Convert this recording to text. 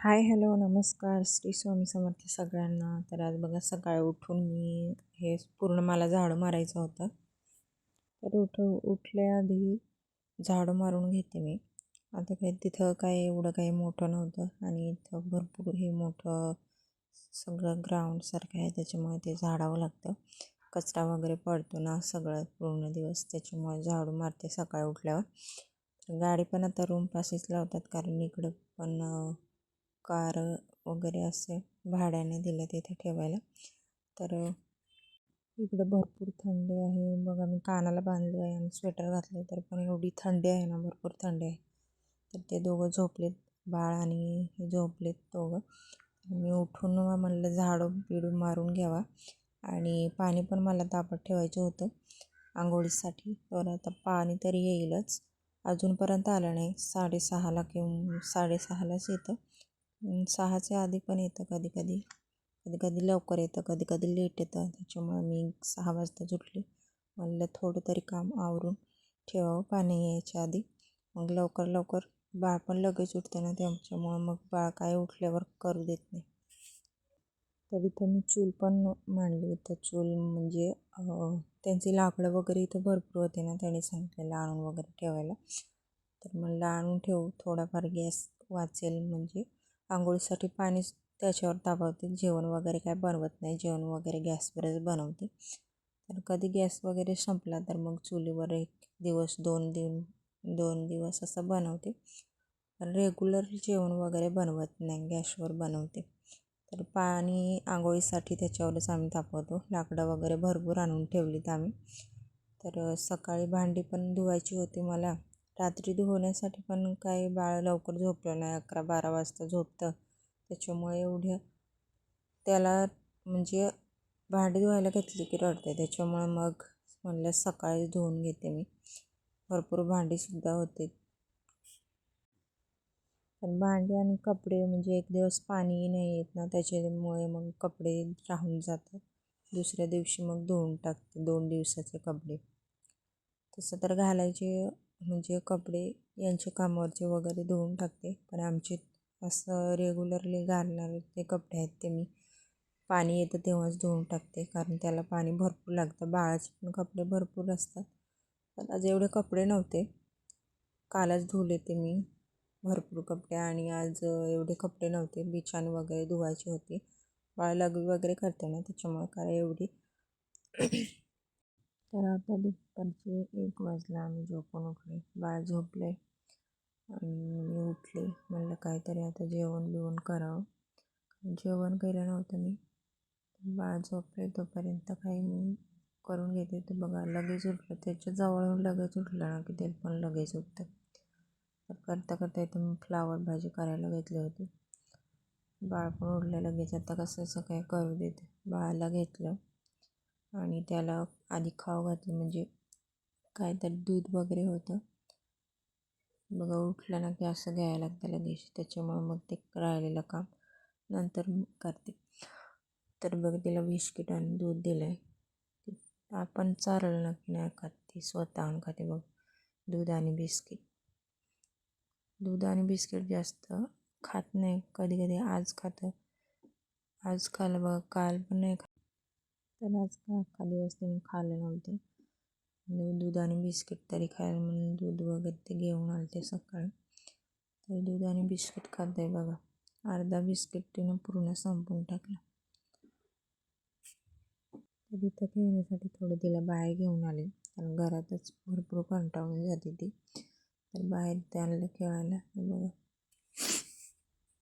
Hi hello नमस्कार. श्री स्वामी समर्थ सगळ्यांना. तर आज बघा सकाळी उठून मी हे पूर्ण मला झाडं मारायचं होतं. तर उठ उठल्याआधी झाडं मारून घेते मी. आता काय तिथं काय एवढं काही मोठं नव्हतं आणि इथं भरपूर हे मोठं सगळं ग्राउंडसारखं आहे. त्याच्यामुळे ते झाडावं लागतं. कचरा वगैरे पडतो ना सगळं पूर्ण दिवस. त्याच्यामुळे झाडू मारते सकाळी उठल्यावर. गाडी पण आता रूम रूमपाशीच लावतात कारण इकडं पण कार वगैरे असे भाड्याने दिले तिथे ठेवायला. तर इकडं भरपूर थंडी आहे. बघा मी कानाला बांधलं आहे आणि स्वेटर घातलं तर पण एवढी थंडी आहे ना भरपूर थंडी आहे. तर ते दोघं झोपलेत बाळ आणि हे झोपलेत दोघं. मी उठून म्हणलं झाडं बिडू मारून घ्यावा. आणि पाणी पण मला तापत ठेवायचं होतं आंघोळीसाठी. तर आता पाणी तरी येईलच. अजूनपर्यंत आलं नाही. साडेसहाला किंवा साडेसहालाच येतं. सहाच्या आधी पण येतं कधी कधी. कधी कधी लवकर येतं कधी कधी लेट येतं. त्याच्यामुळे मी सहा वाजता सुटली म्हणलं थोडं तरी काम आवरून ठेवावं पाणी यायच्या आधी. मग लवकर लवकर बाळ पण लगेच उठते ना त्याच्यामुळं मग बाळ काय उठल्यावर करू देत नाही. तर इथं मी चूल पण मांडली. इथं चूल म्हणजे त्यांची लाकडं वगैरे इथं भरपूर होते ना त्यांनी सांगितलेलं आणून वगैरे ठेवायला. तर म्हणलं आणून ठेवू. थोडाफार गॅस वाचेल म्हणजे आंघोळीसाठी पाणी त्याच्यावर तापवते जेवण वगैरे काय बनवत नाही. जेवण वगैरे गॅसवरच बनवते. तर कधी गॅस वगैरे संपला तर मग चुलीवर एक दिवस दोन दिन दोन दिवस असं बनवते. पण रेग्युलर जेवण वगैरे बनवत नाही. गॅसवर बनवते. तर पाणी आंघोळीसाठी त्याच्यावरच आम्ही तापवतो. लाकडं वगैरे भरपूर आणून ठेवलीत आम्ही. तर सकाळी भांडी पण धुवायची होती मला. रात्री धुवण्यासाठी पण काही बाळ लवकर झोपलं नाही. अकरा बारा वाजता झोपतं. त्याच्यामुळे एवढ्या त्याला म्हणजे भांडी धुवायला घेतली की रडते. त्याच्यामुळे मग म्हणलं सकाळी धुवून घेते मी. भरपूर भांडीसुद्धा होते. पण भांडी आणि कपडे म्हणजे एक दिवस पाणी नाही येत ना त्याच्यामुळे मग कपडे राहून जातात. दुसऱ्या दिवशी मग धुवून टाकते दोन दिवसाचे कपडे. तसं तर घालायचे म्हणजे कपडे यांचे कामावरचे वगैरे धुवून टाकते. पण आमचे असं रेग्युलरली घालणारे ते कपडे आहेत ते मी पाणी येतं तेव्हाच धुवून टाकते. कारण त्याला पाणी भरपूर लागतं. बाळाचे पण कपडे भरपूर असतात. पण आज एवढे कपडे नव्हते. कालच धुले ते मी. भरपूर कपडे आणि आज एवढे कपडे नव्हते. बिछान वगैरे धुवायची होती. बाळ लघवी वगैरे करते ना त्याच्यामुळे काय एवढी तर आता दुपारचे एक वाजला आम्ही झोपून उठले. बाळ झोपले आणि मी उठले. म्हणलं काहीतरी आता जेवण बिवण करावं. जेवण केलं नव्हतं मी. बाळ झोपले तोपर्यंत काही मी करून घेते तर बघा लगेच उठलं. त्याच्या जवळून लगेच उठलं ना की ते पण लगेच उठतं. तर करता करता इथं मी फ्लावर भाजी करायला घेतली होती. बाळ पण उठलं लगेच. आता कसं असं काय करू देते? बाळाला घेतलं. आणि त्याला आधी खाऊ घातलं म्हणजे काय तर दूध वगैरे होतं. बघा उठलं ना की असं घ्यायला लागतं लगेच. त्याच्यामुळं मग ते राहिलेलं काम नंतर करते. तर बघ तिला बिस्किट आणि दूध दिलं आहे आपण चारलं ना की नाही खात ती स्वतः आणून खाते बघ. दूध आणि बिस्किट. दूध आणि बिस्किट जास्त खात नाही. कधी कधी आज खातं. आज खाल्लं बघा काल पण नाही खात. तर आज का अख्खा दिवस तिने खाल्लं नव्हते? म्हणजे दूध आणि बिस्किट तरी खायला म्हणून दूध वगैरे ते घेऊन आले ते सकाळी. तर दूध आणि बिस्किट खाते आहे बघा. अर्धा बिस्किट तिनं पूर्ण संपून टाकलं. तर इथं खेळण्यासाठी थोडं तिला बाहेर घेऊन आले. कारण घरातच भरपूर कंटाळून जाते ती. तर बाहेर त्यांना खेळायला. बघा.